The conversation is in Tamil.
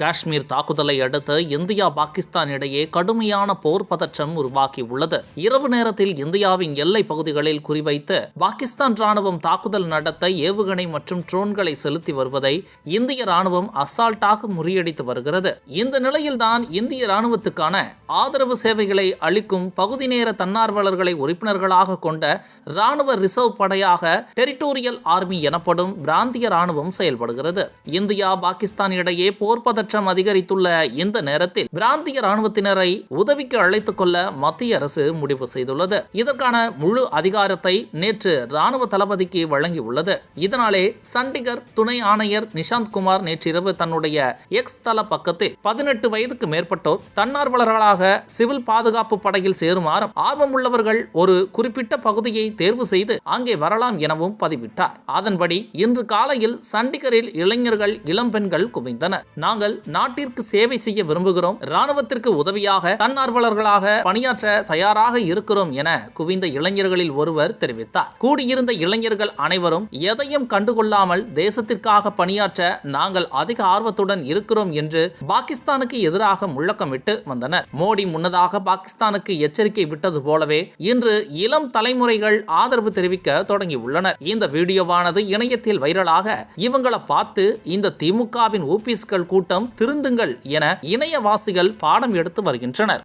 காஷ்மீர் தாக்குதலை அடுத்து இந்தியா பாகிஸ்தான் இடையே கடுமையான போர் பதற்றம் உருவாகியுள்ளது. இரவு நேரத்தில் இந்தியாவின் எல்லை பகுதிகளில் குறிவைத்து பாகிஸ்தான் ராணுவம் தாக்குதல் நடத்த ஏவுகணை மற்றும் ட்ரோன்களை செலுத்தி வருவதை இந்திய ராணுவம் அசால்ட்டாக முறியடித்து வருகிறது. இந்த நிலையில்தான் இந்திய ராணுவத்துக்கான ஆதரவு சேவைகளை அளிக்கும் பகுதி நேர தன்னார்வலர்களை உறுப்பினர்களாக கொண்ட ராணுவ ரிசர்வ் படையாக டெரிட்டோரியல் ஆர்மி எனப்படும் பிராந்திய ராணுவம் செயல்படுகிறது. இந்தியா பாகிஸ்தான் இடையே போர் பதற்றம் அதிகரித்துள்ள இந்த நேரத்தில் பிராந்திய ராணுவத்தினரை உதவிக்கு அழைத்துக் கொள்ள மத்திய அரசு முடிவு செய்துள்ளது. இதற்கான முழு அதிகாரத்தை நேற்று ராணுவ தளபதிக்கு வழங்கியுள்ளது. இதனாலே சண்டிகர் துணை ஆணையர் நிஷாந்த் குமார் நேற்றிரவு தன்னுடைய எக்ஸ் தள பக்கத்தில் பதினெட்டு வயதுக்கு மேற்பட்டோர் தன்னார்வலர்களாக சிவில் பாதுகாப்பு படையில் சேருமாறும் ஆர்வமுள்ளவர்கள் ஒரு குறிப்பிட்ட பகுதியை தேர்வு செய்து அங்கே வரலாம் எனவும் பதிவிட்டார். அதன்படி இன்று காலையில் சண்டிகரில் இளைஞர்கள் இளம்பெண்கள் குவிந்தனர். நாங்கள் நாட்டிற்கு சேவை செய்ய விரும்புகிறோம். ராணுவத்திற்கு உதவியாக தன்னார்வலர்களாக பணியாற்ற தயாராக இருக்கிறோம் என குவிந்த இளைஞர்களில் ஒருவர் தெரிவித்தார். கூடியிருந்த இளைஞர்கள் அனைவரும் எதையும் கண்டுகொள்ளாமல் தேசத்திற்காக பணியாற்ற நாங்கள் அதிக ஆர்வத்துடன் இருக்கிறோம் என்று பாகிஸ்தானுக்கு எதிராக முழக்கமிட்டு வந்தனர். மோடி முன்னதாக பாகிஸ்தானுக்கு எச்சரிக்கை விட்டது போலவே இன்று இளம் தலைமுறைகள் ஆதரவு தெரிவிக்க தொடங்கியுள்ளனர். இந்த வீடியோவானது இணையத்தில் வைரலாக இவங்களை பார்த்து இந்த திமுகவின் ஊபிஸ்கள் கூட்டம் திருந்துங்கள் என இணையவாசிகள் பாடம் எடுத்து வருகின்றனர்.